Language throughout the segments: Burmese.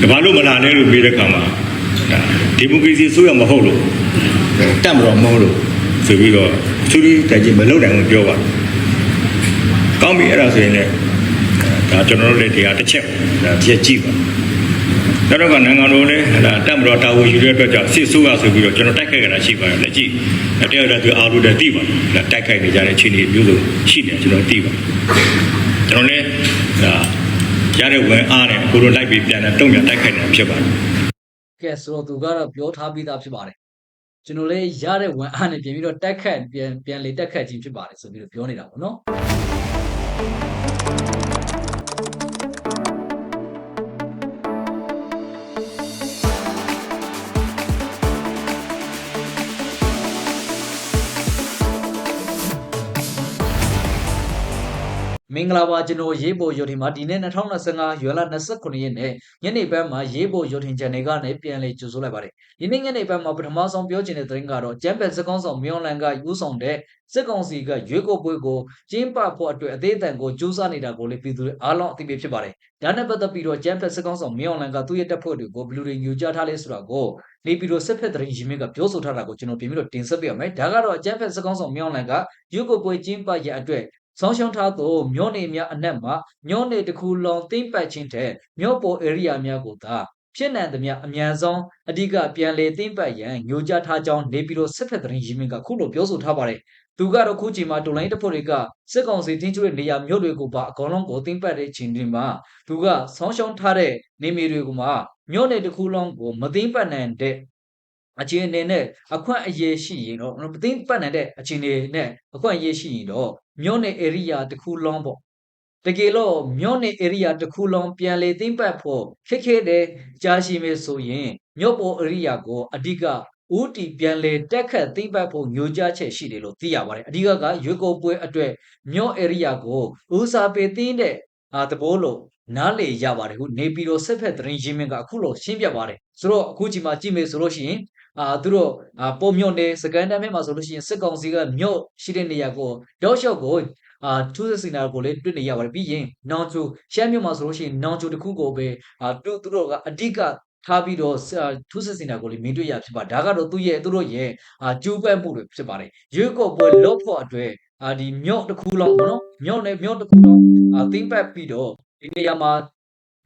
ကဘာလို့မလာလဲလို့ပြောတဲ့ခါမှာဒါဒီမိုကရေစီဆိုရမဟုတ်လို့တတ်မတော်မဟုတ်လို့ဆိုပြီးတော့သူတို့တိုင်ချင်းမလုပ်နိုင်ဘူးပြောပါကောင်းပြီအဲ့ဒါဆိုရင်လည်းဒါကျွန်တော်တို့လည်းတရားတစ်ချက်ဒါတစ်ချက်ကြည့်ပါနောက်တော့ကနိုင်ငံတော်လည်းဒါတတ်မတော်တာဝန်ယူတဲ့အတွက်ကြောင့်စစ်ဆိုးရဆိုပြီးတော့ကျွန်တော်တိုက်ခိုက်ကြတာရှိပါတယ်လက်ကြည့်အဲ့တရားတော်သူအားလို့တည်းသိပါဒါတိုက်ခိုက်နေကြတဲ့အခြေအနေမျိုးစုံရှိတယ်ကျွန်တော်သိပါကျွန်တော်လည်းဒါ ရတဲ့ဝင်အားနဲ့ကိုလိုလိုက်ပြီးပြန်တဲ့တုံ့ပြန်တိုက်ခိုက်နေတာဖြစ်ပါတယ်ကဲဆိုတော့သူကတော့ပြောထားပြီးသားဖြစ်ပါတယ်ကျွန်တော်လည်းရတဲ့ဝန်အားနဲ့ပြင်ပြီးတော့တက်ခတ်ပြန်ပြန်လေတက်ခတ်ခြင်းဖြစ်ပါတယ်ဆိုပြီးတော့ပြောနေတာပေါ့နော် မင်္ဂလာပါကျွန်တော်ရေးပေါ်ရုပ်ထင်မှာဒီနေ့2025ရွေလ29ရက်နေ့ညနေပိုင်းမှာရေးပေါ်ရုပ်ထင် channel ကနေပြန်လည်ကြိုဆိုလိုက်ပါတယ်ဒီနေ့ညနေပိုင်းမှာပထမဆုံးပြောချင်တဲ့သတင်းကတော့ကျမ်းပယ်စကောင်းဆောင်မြောင်းလန်ကယူဆောင်တဲ့စစ်ကောင်စီကရွေးကောက်ပွဲကိုကျင်းပဖို့အတွက်အသေးအတန်ကိုကြိုးစားနေတာကိုလည်းပြည်သူတွေအားလုံးအသိပေးဖြစ်ပါတယ်ဒါနဲ့ပတ်သက်ပြီးတော့ကျမ်းပယ်စကောင်းဆောင်မြောင်းလန်ကသူ့ရဲ့တပ်ဖွဲ့တွေကိုဘလူတွေညူကြထားလဲဆိုတာကိုနေပြီးတော့စစ်ဖက်သတင်းရင်းမြစ်ကပြောဆိုထားတာကိုကျွန်တော်ပြင်ပြီးတော့တင်ဆက်ပြရမယ်ဒါကတော့ကျမ်းပယ်စကောင်းဆောင်မြောင်းလန်ကရွေးကောက်ပွဲကျင်းပရအတွက် ဆောင်းရှုံးထားသောမြို့နေများအနက်မှမြို့နေတစ်ခုလုံးသိမ့်ပတ်ခြင်းတဲ့မြို့ပေါ် area များကိုသာဖြစ်နိုင်သမျှအများဆုံးအဓိကပြန်လည်သိမ့်ပတ်ရန်ညွှန်ကြားထားကြောင်းနေပြည်တော်စစ်ဖက်သတင်းရင်းမြစ်ကခုလိုပြောဆိုထားပါတယ်။သူကတော့ခုချိန်မှာတော်လိုင်းတပ်ဖွဲ့တွေကစစ်ကောင်စီတင်းကျပ်တဲ့နေရာမြို့တွေကိုပါအကောင်လုံးကိုသိမ့်ပတ်တဲ့ချိန်တွေမှာသူကဆောင်းရှုံးထားတဲ့နေမြေတွေကိုမှမြို့နေတစ်ခုလုံးကိုမသိမ့်ပတ်နိုင်တဲ့အခြေအနေနဲ့အခွင့်အရေးရှိရင်တော့မသိမ့်ပတ်နိုင်တဲ့အခြေအနေနဲ့အခွင့်အရေးရှိရင်တော့ မြို့နယ် area တစ်ခုလုံးပေါ့တကယ်လို့မြို့နယ် area တစ်ခုလုံးပြန်လေသိမ့်ပတ်ဖို့ခက်ခဲတဲ့ကြားရှိမယ်ဆိုရင်မြို့ပေါ် area ကိုအဓိကဦးတီပြန်လေတက်ခတ်သိမ့်ပတ်ဖို့ညွှန်ကြားချက်ရှိတယ်လို့သိရပါတယ်အဓိကကရွေးကောက်ပွဲအတွက်မြို့ area ကိုဦးစားပေးသိတဲ့အာတဘောလို့နားလေရပါတယ်ခုနေပြည်တော်စစ်ဖက်သတင်းရင်းမြစ်ကအခုလို့ရှင်းပြပါတယ်ဆိုတော့အခုချိန်မှာကြည့်မယ်ဆိုလို့ရှိရင် အာသူတို့အာပုံမြို့နယ်စကန်တမ်းမြမှာဆိုလို့ရှိရင်စစ်ကောင်စီကမြို့ရှိတဲ့နေရာကိုတောက်လျှောက်ကိုအာထူးစစ်စင်တာကိုလည်းတွေ့နေရပါတယ်ပြီးရင်နောင်ချိုရှမ်းမြို့မှာဆိုလို့ရှိရင်နောင်ချိုတစ်ခုကိုပဲအာသူသူတို့ကအဓိကထားပြီးတော့ထူးစစ်စင်တာကိုလည်းမင်းတွေ့ရဖြစ်ပါဒါကတော့သူရဲ့သူတို့ရဲ့အာကျူးပက်မှုတွေဖြစ်ပါတယ်ရွေးကောက်ပွဲလော့ဖို့အတွက်အာဒီမြို့တစ်ခုလုံးပေါ့နော်မြို့နယ်မြို့တစ်ခုလုံးအာသိမ့်ပတ်ပြီးတော့ဒီနေရာမှာ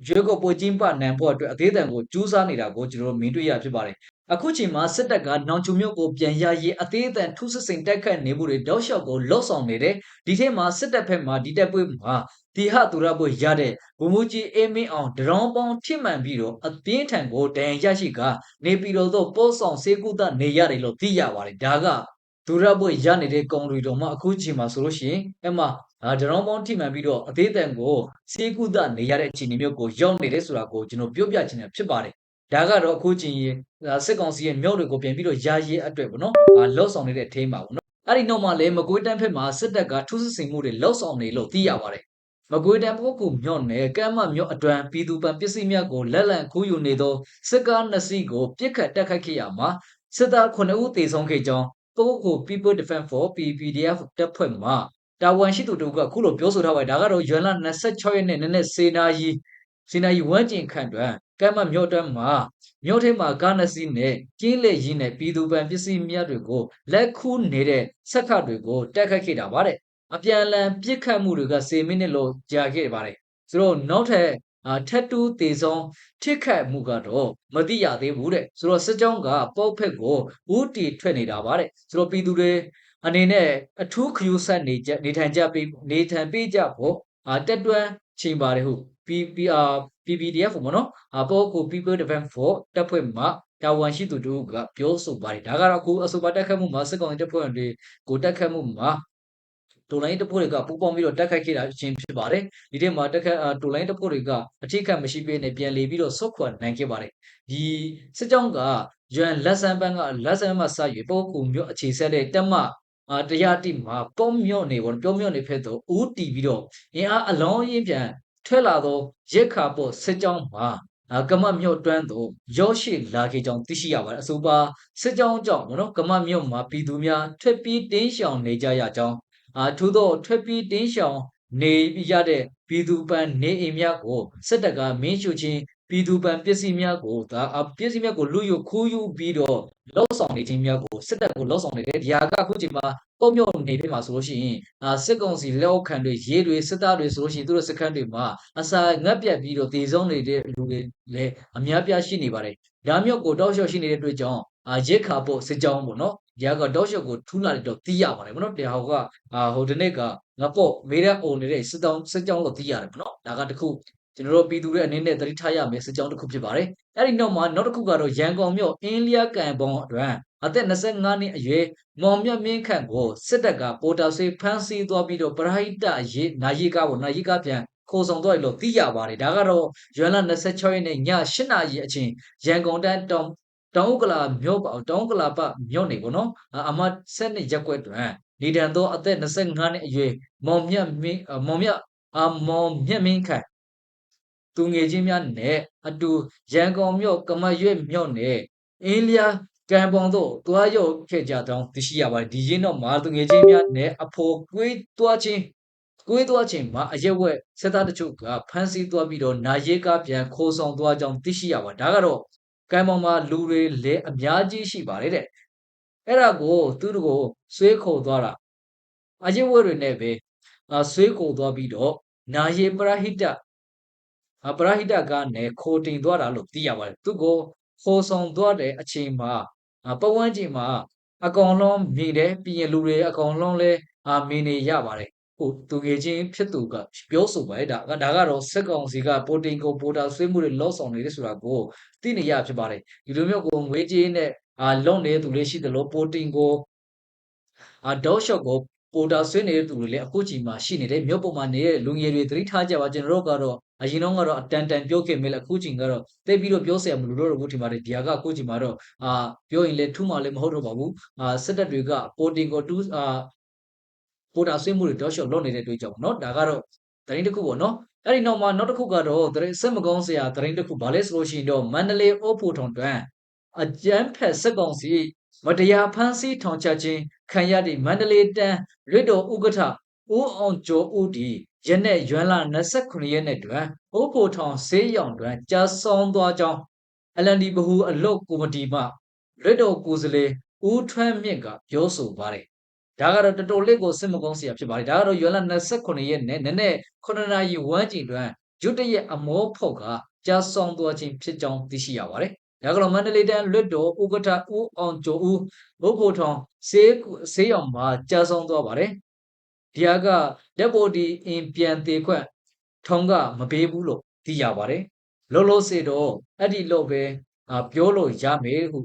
ရွေးကောက်ပွဲကျင်းပနိုင်ဖို့အတွက်အသေးအတန်ကိုကြိုးစားနေတာကိုကျွန်တော်တို့မင်းတွေ့ရဖြစ်ပါတယ် အခုချိန်မှာစစ်တပ်ကနောင်ချုံမြို့ကိုပြန်ရရေးအသေးအတန်ထုစစ်စိန်တိုက်ခတ်နေမှုတွေတောက်လျှောက်ကိုလှုပ်ဆောင်နေတယ်ဒီထဲမှာစစ်တပ်ဘက်မှာဒီတပ်ပွဲမှာဒီဟသူရပွဲရတဲ့ဘုံမူကြီးအေးမင်းအောင်ဒရောင်းပေါင်းထိမှန်ပြီးတော့အပြင်းထန်ကိုတန်ရရှိကနေပြည်တော်သို့ပို့ဆောင်စေကုသနေရတယ်လို့သိရပါတယ်ဒါကသူရပွဲရနေတဲ့ကောင်တွေတော်မှအခုချိန်မှာဆိုလို့ရှိရင်အဲ့မှာအာဒရောင်းပေါင်းထိမှန်ပြီးတော့အသေးအတန်ကိုစေကုသနေရတဲ့အခြေအနေမျိုးကိုရောက်နေတယ်ဆိုတာကိုကျွန်တော်ပြောပြချင်တာဖြစ်ပါတယ် ဒါကတော့အခုချိန်ရင်စစ်ကောင်စီရဲ့မြောက်တွေကိုပြန်ပြီးတော့ယာရေးအတွက်ပေါ့နော်အာလော့ဆောင်နေတဲ့အထင်းပါပေါ့နော်အဲ့ဒီနောက်မှာလည်းမကွေးတန်းဖက်မှာစစ်တပ်ကထူးစစ်ဆင်မှုတွေလော့ဆောင်နေလို့သိရပါတယ်မကွေးတန်းပုဂ္ဂိုလ်မြော့နယ်ကမ်းမမြော့အတွံပြည်သူပန်ပစ္စည်းများကိုလက်လန့်ခူးယူနေသောစစ်ကားနှစ်စီးကိုပြစ်ခတ်တက်ခတ်ခဲ့ရမှာစစ်သား9ဦးသေဆုံးခဲ့ကြောင်းပုဂ္ဂိုလ် People Defense for PPDF တပ်ဖွဲ့မှတာဝန်ရှိသူတို့ကခုလိုပြောဆိုထားပါတယ်ဒါကတော့ရွယ်လ26ရက်နေ့နနေ့စေနာရီစေနာရီဝမ်းကျင်ခန့်တွင် ကမ်းမမြို့တွန်းမှာမြို့ထဲမှာကားနှစ်စီးနဲ့ကျင်းလက်ရင်းနဲ့ပြည်သူပန်ပစ္စည်းများတွေကိုလက်ခူးနေတဲ့ဆက်ခတ်တွေကိုတက်ခတ်ခဲ့တာပါတဲ့အပြန်အလှန်ပြစ်ခတ်မှုတွေက10မိနစ်လို့ကြာခဲ့ပါတယ်ဆိုတော့နောက်ထပ်အာထက်တူးတေဆုံးထိခတ်မှုကတော့မတိရသေးဘူးတဲ့ဆိုတော့စစ်ကြောင်းကပေါက်ဖက်ကိုဦးတီထွက်နေတာပါတဲ့ဆိုတော့ပြည်သူတွေအနေနဲ့အထူးခယူဆက်နေကြနေထိုင်ကြပေးနေထိုင်ပေးကြဖို့အာတက်တွန်း ချိန်ပါတယ်ဟုတ် PPR PPDF ပေါ့နော်အပေါ်ကို People Defense for တပ်ဖွဲ့မှတာဝန်ရှိသူတို့ကပြောဆိုပါတယ်ဒါကတော့အခုအဆိုပါတက်ခတ်မှုမှာစစ်ကောင်စီတပ်ဖွဲ့တွေကိုတက်ခတ်မှုမှာတိုလိုင်းတပ်ဖွဲ့တွေကပူးပေါင်းပြီးတော့တက်ခတ်ခဲ့တာချင်းဖြစ်ပါတယ်ဒီထဲမှာတက်ခတ်တိုလိုင်းတပ်ဖွဲ့တွေကအထိတ်ကမရှိပေးနဲ့ပြန်လေပြီးတော့ဆုတ်ခွာနိုင်ခဲ့ပါတယ်ဒီစစ်ကြောင်းကရွမ်လက်ဆန်ပန်းကလက်ဆန်မှာစရွေပုတ်ကူမြို့အခြေဆက်တဲ့တက်မ အာတရားတိမှာပုံမြို့နေပေါ့ပြောမြို့နေဖက်တော့ဦးတီပြီးတော့အင်အားအလုံးရင်းပြန်ထွက်လာသောရက်ခါပေါ်စစ်ကြောင်းမှာကမမြို့တွန်းသို့ရောရှိလာခဲ့ကြောင်းသိရှိရပါတယ်အဆိုပါစစ်ကြောင်းကြောင့်နော်ကမမြို့မှာပြည်သူများထွက်ပြေးတင်းရှောင်နေကြရကြောင်းအာထို့သောထွက်ပြေးတင်းရှောင်နေရတဲ့ပြည်သူပန်းနေအိမ်များကိုစစ်တပ်ကမင်းရှုချင်း ပြည်သူပန်ပစ္စည်းများကိုဒါအပစ္စည်းများကိုလူယူခိုးယူပြီးတော့လောက်ဆောင်နေခြင်းများကိုစစ်တပ်ကိုလောက်ဆောင်နေတယ်ဒီဟာကအခုချိန်မှာပုံမြုံနေပြီမှာဆိုလို့ရှိရင်အာစစ်ကောင်စီလက်အောက်ခံတွေရေးတွေစစ်သားတွေဆိုလို့ရှိရင်သူတို့စခန်းတွေမှာအစာငတ်ပြတ်ပြီးတော့တည်ဆုံးနေတဲ့လူတွေလည်းအများပြားရှိနေပါတယ်ဒါမျိုးကိုတောက်လျှောက်ရှိနေတဲ့အတွက်ကြောင့်အာရစ်ခါဖို့စစ်ကြောင်းပေါ့နော်ဒီဟာကတောက်လျှောက်ကိုထူးလာတယ်တော့သိရပါတယ်ပေါ့နော်တရားဟောကအာဟိုဒီနေ့ကငါပေါ့မေးတဲ့အုံနေတဲ့စစ်တောင်းစစ်ကြောင်းလို့သိရတယ်ပေါ့နော်ဒါကတခု ကျွန်တော်တို့ပြည်သူတွေအနေနဲ့သတိထားရမယ်စစ်ကြောင်းတစ်ခုဖြစ်ပါတယ်။အဲ့ဒီနောက်မှာနောက်တစ်ခုကတော့ရန်ကုန်မြို့အင်းလျာကန်ပေါင်းအတွန်းအသက်25နှစ်အရွယ်မောင်မြတ်မင်းခန့်ကိုစစ်တပ်ကပေါ်တာဆွေဖမ်းဆီးသွားပြီးတော့ပရိဟိတရေးနာယီကားပေါ့နာယီကားပြန်ခိုးဆောင်သွားပြီလို့သိရပါတယ်။ဒါကတော့ရွမ်လ26ရက်နေ့ည8နာရီအချိန်ရန်ကုန်တန်းတောင်တောင်ဥက္ကလာမြို့ပေါ့တောင်ဥက္ကလာပမြို့နေပေါ့နော်အအမတ်ဆက်နှစ်ရက်ွက်တွင်နေတန်သောအသက်25နှစ်အရွယ်မောင်မြတ်မင်းမောင်မြတ်အမောင်မြတ်မင်းခန့် သူငယ်ချင်းများနဲ့အတူရန်ကုန်မြို့ကမရွတ်မြို့နယ်အင်းလျာကံပေါင်တို့တွားရောက်ခဲ့ကြတောင်းသိရှိရပါတယ်ဒီရင်းတော့မှာသူငယ်ချင်းများနဲ့အဖို့ကွေးတွားချင်းကွေးတွားချင်းမှာအရက်ဝက်စစ်သားတချို့ကဖမ်းဆီးသွားပြီးတော့နာရဲကားပြန်ခိုးဆောင်သွားကြောင်းသိရှိရပါတယ်ဒါကတော့ကံပေါင်မှာလူတွေလည်းအများကြီးရှိပါတယ်တဲ့အဲ့ဒါကိုသူတို့ကိုဆွေးခုံသွားတာအရက်ဝက်တွေနဲ့ပဲအာဆွေးခုံသွားပြီးတော့နာရဲပရဟိတအ ပရဟိတကနဲ့ခိုတင်သွားတာလို့သိရပါတယ်သူကိုခိုးဆောင်သွားတဲ့အချိန်မှာအပဝန်းကျင်မှာအကောင်လုံးမြည်တယ်ပြီးရင်လူတွေအကောင်လုံးလဲအာမင်းနေရပါတယ်ဟိုသူငယ်ချင်းဖြစ်သူကပြောဆိုပါတယ်ဒါကဒါကတော့စက်ကောင်စီကပိုတင်ကိုပိုတာဆွေးမှုတွေလော့ဆောင်နေတယ်ဆိုတာကိုသိနေရဖြစ်ပါတယ်ဒီလိုမျိုးကိုငွေကြေးနဲ့အာလွန်နေတဲ့သူလေးရှိတယ်လို့ပိုတင်ကိုအာဒေါရှော့ကိုပိုတာဆွေးနေတဲ့သူတွေလည်းအခုချိန်မှာရှိနေတယ်မြို့ပေါ်မှာနေတဲ့လူငယ်တွေသတိထားကြပါကျွန်တော်တို့ကတော့ အရင်တော့ကတော့အတန်တန်ပြောခဲ့မယ်လေအခုချိန်ကတော့တိတ်ပြီးတော့ပြောเสียမလို့တော့ဘူးထင်ပါတယ်ဒီဟာကအခုချိန်မှာတော့အာပြောရင်လည်းထူးမှလည်းမဟုတ်တော့ပါဘူးအာစစ်တပ်တွေကပိုတင်ကိုတူးအာပိုတာဆွေးမှုတွေတော့ရှော့လုပ်နေတဲ့တွေ့ကြောင့်เนาะဒါကတော့သတင်းတစ်ခုပေါ့เนาะအဲ့ဒီနောက်မှာနောက်တစ်ခုကတော့သတင်းစက်မကောင်းစရာသတင်းတစ်ခုဗာလဲဆိုလို့ရှိရင်တော့မန္တလေးအိုးဖို့ထုံတွန်းအကြမ်းဖက်စစ်ကောင်စီမတရားဖမ်းဆီးထောင်ချခြင်းခံရသည့်မန္တလေးတန်းရွတ်တော်ဥက္ကဋ္ဌဦးအောင်ကျော်ဦးဒီ ယနေ့ရွမ်လ29ရက်နေ့တွင်အိုးဖို့ထောင်ဆေးရောင်တွင်ကြာဆောင်သွားကြောင်း LND ဘဟုအလုတ်ကော်မတီမှရွတ်တော်ကိုယ်စားလှယ်ဦးထွန်းမြင့်ကပြောဆိုပါတယ်ဒါကတော့တော်တော်လေးကိုစစ်မကောင်းစရာဖြစ်ပါတယ်ဒါကတော့ရွမ်လ29ရက်နေ့နည်းနည်း9နာရီဝန်းကျင်တွင်ရွတ်တရက်အမောဖောက်ကကြာဆောင်သွားခြင်းဖြစ်ကြောင်းသိရှိရပါတယ်ဒါကတော့မန္တလေးတန်းလွတ်တော်ဥက္ကဋ္ဌဦးအောင်ကျော်ဦးဘုတ်ဖို့ထောင်ဆေးဆေးရောင်မှာကြာဆောင်သွားပါတယ် ဒီဟာကဓာတ်ပေါ်ဒီအင်ပြန်သေးခွက်ထုံကမပေးဘူးလို့သိရပါတယ်လောလောဆယ်တော့အဲ့ဒီလို့ပဲအာပြောလို့ရမယ်ဟု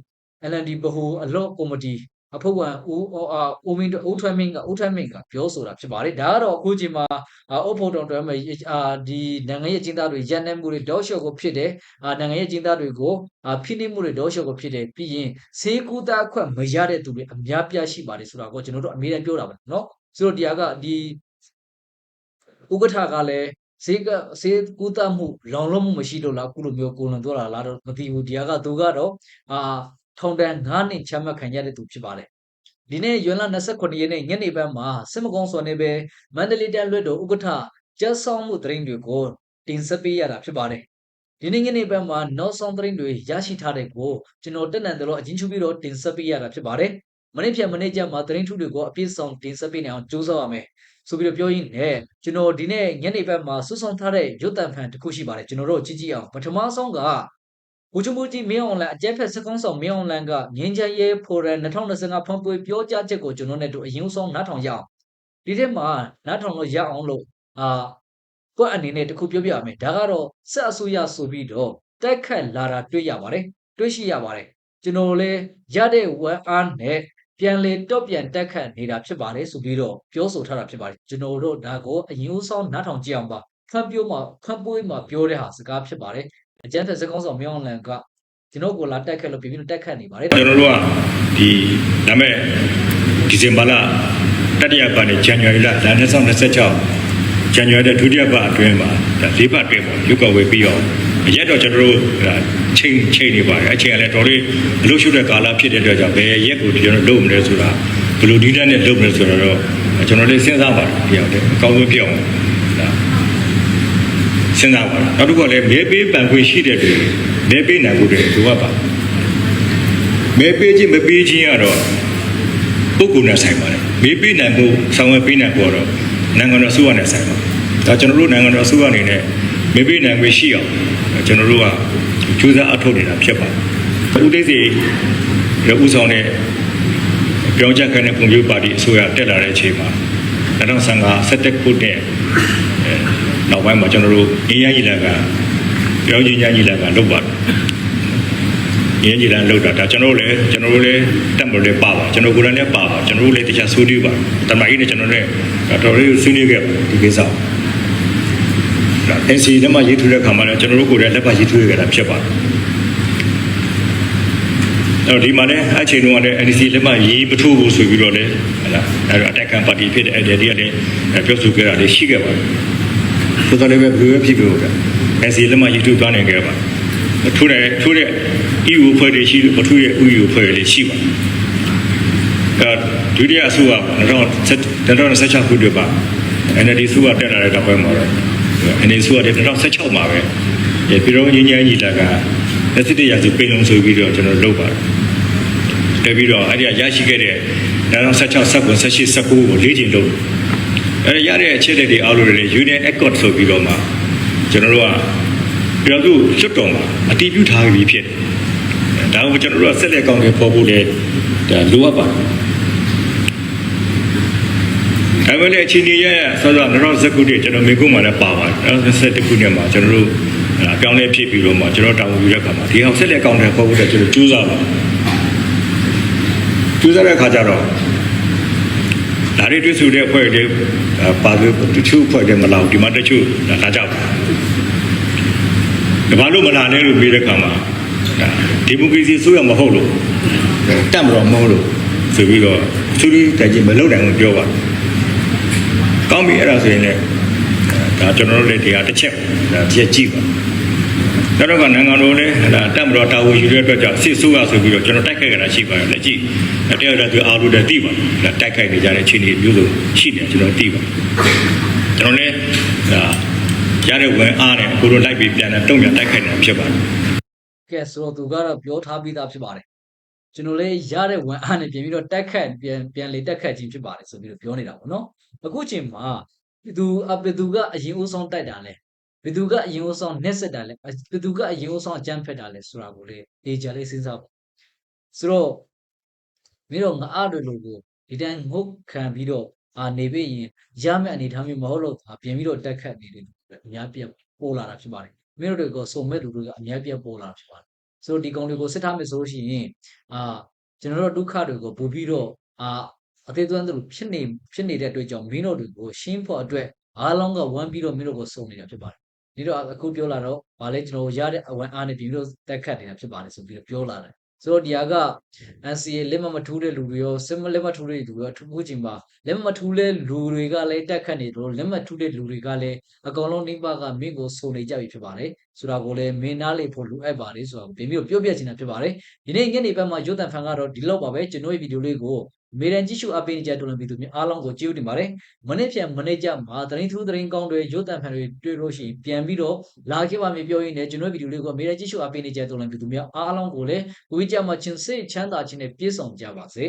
LND ဘဟုအလော့ကော်မတီအဖွဲ့ဝင်ဦးအာဦးမင်းဦးထွန်းမင်းကဦးထွန်းမင်းကပြောဆိုတာဖြစ်ပါတယ်ဒါကတော့အခုချိန်မှာအာအုပ်ဖို့တော်တော်မှာအာဒီနိုင်ငံရေးအကျဉ်းသားတွေရန်နေမှုတွေတောက်လျှော့ကိုဖြစ်တယ်အာနိုင်ငံရေးအကျဉ်းသားတွေကိုအာဖိနှိပ်မှုတွေတောက်လျှော့ကိုဖြစ်တယ်ပြီးရင်ဆေးကူတာခွင့်မရတဲ့သူတွေအများပြားရှိပါတယ်ဆိုတာကိုကျွန်တော်တို့အမြဲတမ်းပြောတာပါနော် ဆိုတော့တရားကဒီဥက္ကဋ္ဌကလည်းဈေးကဈေးကူတာမှုလောင်လုံးမှုမရှိလို့လားအခုလိုမျိုးကိုလွန်သွားတာလားတော့မသိဘူးတရားကသူကတော့အာထောင်ဒဏ်9နှစ်ချမှတ်ခံရတဲ့သူဖြစ်ပါတယ်ဒီနေ့ရွမ်လ29ရက်နေ့ညနေပိုင်းမှာစစ်မကုန်းစော်နေပဲမန္တလေးတန်းလွှတ်တော်ဥက္ကဋ္ဌကျတ်ဆောင်မှုသတင်းတွေကိုတင်ဆက်ပေးရတာဖြစ်ပါတယ်ဒီနေ့ညနေပိုင်းမှာ နောက်ဆုံးသတင်းတွေရရှိထားတဲ့ကိုကျွန်တော်တက်နံတယ်လို့အချင်းချုပ်ပြီးတော့တင်ဆက်ပေးရတာဖြစ်ပါတယ် မနေ့ဖြန်မနေ့ကျမှသတင်းထုတွေကိုအပြည့်စုံတင်ဆက်ပေးနိုင်အောင်ကြိုးစားရမယ်ဆိုပြီးတော့ပြောရင်းနဲ့ကျွန်တော်ဒီနေ့ညနေဘက်မှာဆွဆောင်ထားတဲ့ရုပ်တံဖန်တစ်ခုရှိပါတယ်ကျွန်တော်တို့ကြည့်ကြည့်အောင်ပထမဆုံးကဘူချမူတီမင်းအွန်လိုင်းအကျန်းဖက်စကုံးဆောင်မင်းအွန်လိုင်းကငင်းချရဲ forum 2025ဖွံ့ပွေပြောကြားချက်ကိုကျွန်တော်နဲ့တို့အရင်ဆုံးနားထောင်ရအောင်ဒီထဲမှာနားထောင်လို့ရအောင်လို့အာကိုယ့်အနေနဲ့တခုပြောပြရမယ်ဒါကတော့ဆက်အစိုးရဆိုပြီးတော့တက်ခတ်လာတာတွေ့ရပါတယ်တွေ့ရှိရပါတယ်ကျွန်တော်လည်းရတဲ့ဝက်အားနဲ့ ပြန်လေတော့ပြန်တက်ခတ်နေတာဖြစ်ပါတယ်ဆိုပြီးတော့ပြောဆိုထားတာဖြစ်ပါတယ်ကျွန်တော်တို့ဒါကိုအရင်ဦးဆုံးနားထောင်ကြည့်အောင်ပါခွန့်ပြိုးမှာခွန့်ပွေးမှာပြောတဲ့ဟာစကားဖြစ်ပါတယ်အကျန်းသက်စကောင်းဆောင်မြောင်းလန်ကကျွန်တော်ကိုလာတက်ခတ်လို့ပြပြတက်ခတ်နေပါတယ်ကျွန်တော်တို့ကဒီဒါမဲ့ဒီဇင်ဘာလတတိယပတ်နဲ့ဇန်နဝါရီလ2026ဇန်နဝါရီလဒုတိယပတ်အတွင်းမှာဒါ၄ပတ်အတွင်းပေါ့ရုပ်ကဝေပြီးတော့ အရက်တော့ကျွန်တော်တို့ဒါချိန်ချိန်နေပါတယ်အချိန်ကလည်းတော်လေးအလို့ရှုတဲ့ကာလဖြစ်တဲ့အတွက်ကြောင့်ဘယ်ရက်ကိုကျွန်တော်လုပ်မလဲဆိုတာဘယ်လိုဒီတက်နဲ့လုပ်မလဲဆိုတော့ကျွန်တော်လေးစဉ်းစားပါတယ်ပြောင်းတယ်အကောင်းဆုံးပြောင်းဒါစဉ်းစားပါနောက်တစ်ခုကလည်းမဲပေးပန်ခွင့်ရှိတဲ့တွေမဲပေးနိုင်ဖို့တွေလိုအပ်ပါမဲပေးခြင်းမပေးခြင်းကတော့ပုဂ္ဂိုလ်နဲ့ဆိုင်ပါတယ်မဲပေးနိုင်ဖို့ဆောင်ရွက်ပေးနိုင်ဖို့တော့နိုင်ငံတော်အစိုးရနဲ့ဆိုင်ပါဒါကျွန်တော်တို့နိုင်ငံတော်အစိုးရအနေနဲ့ မဲပေးနိုင်ခွင့်ရှိအောင်ကျွန်တော်တို့ကကြိုးစားအထောက်နေတာဖြစ်ပါတယ်ဦးသိန်းစီရဲ့ဦးဆောင်တဲ့ပြောင်းချက်ခံတဲ့ကွန်ပျူတာပါတီအစိုးရတက်လာတဲ့အချိန်မှာ2015 17ခုနှစ်အဲနောက်ပိုင်းမှာကျွန်တော်တို့အင်းရကြီးလာကပြောင်းချင်းကြီးလာကလုပ်ပါတယ်အင်းကြီးလာလောက်တာဒါကျွန်တော်တို့လည်းကျွန်တော်တို့လည်းတက်မလို့လည်းပါပါကျွန်တော်ကိုယ်တိုင်လည်းပါပါကျွန်တော်တို့လည်းတခြားဆွေးနွေးပါတမန်ကြီးနဲ့ကျွန်တော်လည်းတော်တော်လေးဆွေးနွေးခဲ့ပါဒီကိစ္စ ကိုဒါ NC လက်မှရေးထိုးတဲ့ခါမှာလည်းကျွန်တော်တို့ကိုယ်တိုင်လက်မှရေးထိုးရတာဖြစ်ပါတယ်အဲ့တော့ဒီမှာလည်းအချိန်တုန်းကလည်း NC လက်မှရေးမထိုးဘူးဆိုပြီးတော့လည်းဟလာအဲ့တော့ attack ပါတီဖြစ်တဲ့ idea တွေကလည်းပြောဆိုခဲ့တာလည်းရှိခဲ့ပါတယ်ဆိုတော့လည်းပဲဘယ်လိုဖြစ်ဖြစ်ဟုတ်ကဲ့ NC လက်မှရေးထိုးသွားနိုင်ခဲ့ပါထိုးတယ်ထိုးတဲ့ EU ဖွဲ့တွေရှိလို့မထိုးတဲ့ EU ဖွဲ့တွေလည်းရှိပါတယ်အဲဒုတိယအစိုးရ2016ခုနှစ်ပါ NLD အစိုးရတက်လာတဲ့နောက်ပိုင်းမှာတော့ NLD အစိုးရတဲ့2016မှာပဲပြည်တော်ငင်းငင်းကြီးလာကလက်စစ်တရာစုပင်လုံးဆိုပြီးတော့ကျွန်တော်လုပ်ပါတယ်တက်ပြီးတော့အဲ့ဒီကရရှိခဲ့တဲ့2016 19 18 19ကိုလေးချိန်လုပ်အဲ့ရတဲ့အချက်တွေအားလုံးတွေ Union Accord ဆိုပြီးတော့မှကျွန်တော်တို့ကပြည်သူလွတ်တော်မှာအတည်ပြုထားပြီးဖြစ်တယ်ဒါကိုကျွန်တော်တို့ကဆက်လက်ကောင်းတယ်ပေါ်ဖို့လေဒါလိုအပ်ပါတယ် ဒါပေမဲ့လည်းအချိန်ကြီးရရဆောစော2019ခုနှစ်ကျွန်တော်မေကုမှလည်းပါပါတယ်2021ခုနှစ်မှာကျွန်တော်တို့အပြောင်းလဲဖြစ်ပြီးတော့မှကျွန်တော်တောင်းယူတဲ့အခါမှာဒီအောင်ဆက်လက်ကောင်းတယ်ပေါ်ဖို့တဲ့ကျွန်တော်ကြိုးစားပါကြိုးစားတဲ့အခါကျတော့ဒါတွေတွေ့ဆုံတဲ့အဖွဲ့တွေပါပြီးတချို့အဖွဲ့တွေမလာဘူးဒီမှာတချို့လာကြပါဒါဘာလို့မလာလဲလို့ပြောတဲ့အခါမှာဒီမိုကရေစီဆိုရမဟုတ်လို့တတ်မတော်မဟုတ်လို့ဆိုပြီးတော့သူတို့တိုင်ချင်းမလုပ်နိုင်ဘူးပြောပါ ကောင်းပြီအဲ့ဒါဆိုရင်လည်းဒါကျွန်တော်တို့လည်းဒီဟာတစ်ချက်ဒါတစ်ချက်ကြည့်ပါနောက်တော့ကနိုင်ငံတော်လည်းဒါတက်မတော်တာဝန်ယူတဲ့အတွက်ကြောင့်စစ်ဆိုးရဆိုပြီးတော့ကျွန်တော်တိုက်ခိုက်ကြတာရှိပါတယ်လက်ကြည့်အတရားတော်သူအားလို့တည်းသိပါဒါတိုက်ခိုက်နေကြတဲ့အခြေအနေမျိုးစုံရှိတယ်ကျွန်တော်သိပါကျွန်တော်လည်းဒါရတဲ့ဝင်အားနဲ့အခုတို့လိုက်ပြီးပြန်တဲ့တုံ့ပြန်တိုက်ခိုက်နေတာဖြစ်ပါတယ်ကဲဆိုတော့သူကတော့ပြောထားပြီးသားဖြစ်ပါတယ်ကျွန်တော်လည်းရတဲ့ဝန်အားနဲ့ပြင်ပြီးတော့တက်ခတ်ပြန်ပြန်လေတက်ခတ်ခြင်းဖြစ်ပါတယ်ဆိုပြီးတော့ပြောနေတာပေါ့နော် အခုချိန်မှာဘသူအဘသူကအရင်ဦးဆုံးတိုက်တာလဲဘသူကအရင်ဦးဆုံးနှက်ဆက်တာလဲဘသူကအရင်ဦးဆုံးအကြမ်းဖက်တာလဲဆိုတာကိုလေအေဂျာလေးစဉ်းစားပါဆိုတော့မင်းတို့ငါအားတွေလို့ကိုဒီတိုင်းငုတ်ခံပြီးတော့အာနေပြီရင်ရမယ့်အနေအထားမျိုးမဟုတ်လို့ပြင်ပြီးတော့တက်ခတ်နေတယ်အများပြပေါ်လာတာဖြစ်ပါတယ်မင်းတို့တွေကစုံမဲ့လူတွေကအများပြပေါ်လာတာဖြစ်ပါတယ်ဆိုတော့ဒီကောင်တွေကိုစစ်ထားမယ်ဆိုလို့ရှိရင်အာကျွန်တော်တို့ဒုက္ခတွေကိုပို့ပြီးတော့အာ အသေးသွမ်းသလိုဖြစ်နေဖြစ်နေတဲ့အတွက်ကြောင့်မင်းတို့တွေကိုရှင်းဖို့အတွက်အားလုံးကဝမ်းပြီးတော့မင်းတို့ကိုစုံနေတာဖြစ်ပါတယ်ဒီတော့အခုပြောလာတော့ဗာလဲကျွန်တော်ရတဲ့အဝန်အားနဲ့ပြီးပြီးတော့တက်ခတ်နေတာဖြစ်ပါတယ်ဆိုပြီးတော့ပြောလာတယ်ဆိုတော့ဒီဟာက NCA လက်မမထူးတဲ့လူတွေရောစစ်မလက်မထူးတဲ့လူတွေရောထူးဖို့ချိန်မှာလက်မထူးတဲ့လူတွေကလည်းတက်ခတ်နေတယ်လို့လက်မထူးတဲ့လူတွေကလည်းအကောင်လုံးနိဗ္ဗာန်ကမင်းကိုစုံနေကြပြီဖြစ်ပါတယ်ဆိုတာကိုလည်းမင်းနားလေဖို့လိုအပ်ပါတယ်ဆိုတာကိုပြင်ပြီးပြောပြချင်တာဖြစ်ပါတယ်ဒီနေ့ညနေဘက်မှာရုတ်တံဖန်ကတော့ဒီလောက်ပါပဲကျွန်တော်ရဲ့ဗီဒီယိုလေးကိုအ မေရန်ကြည့်ရှုအပ်ပေးနေကြတူလန်ပြည်သူများအားလုံးကိုကျေးဇူးတင်ပါတယ်မနေ့ပြန်မနေ့ကျမှာသတင်းထူးသတင်းကောင်းတွေရုတ်တံဖန်တွေတွေ့လို့ရှိရင်ပြန်ပြီးတော့လာခဲ့ပါမယ်ပြောရင်းနဲ့ကျွန်တော်ဗီဒီယိုလေးကိုအမေရန်ကြည့်ရှုအပ်ပေးနေကြတူလန်ပြည်သူများအားလုံးကိုလည်းကိုကြီးကြမှာချင်းစိတ်ချမ်းသာခြင်းနဲ့ပြည့်စုံကြပါစေ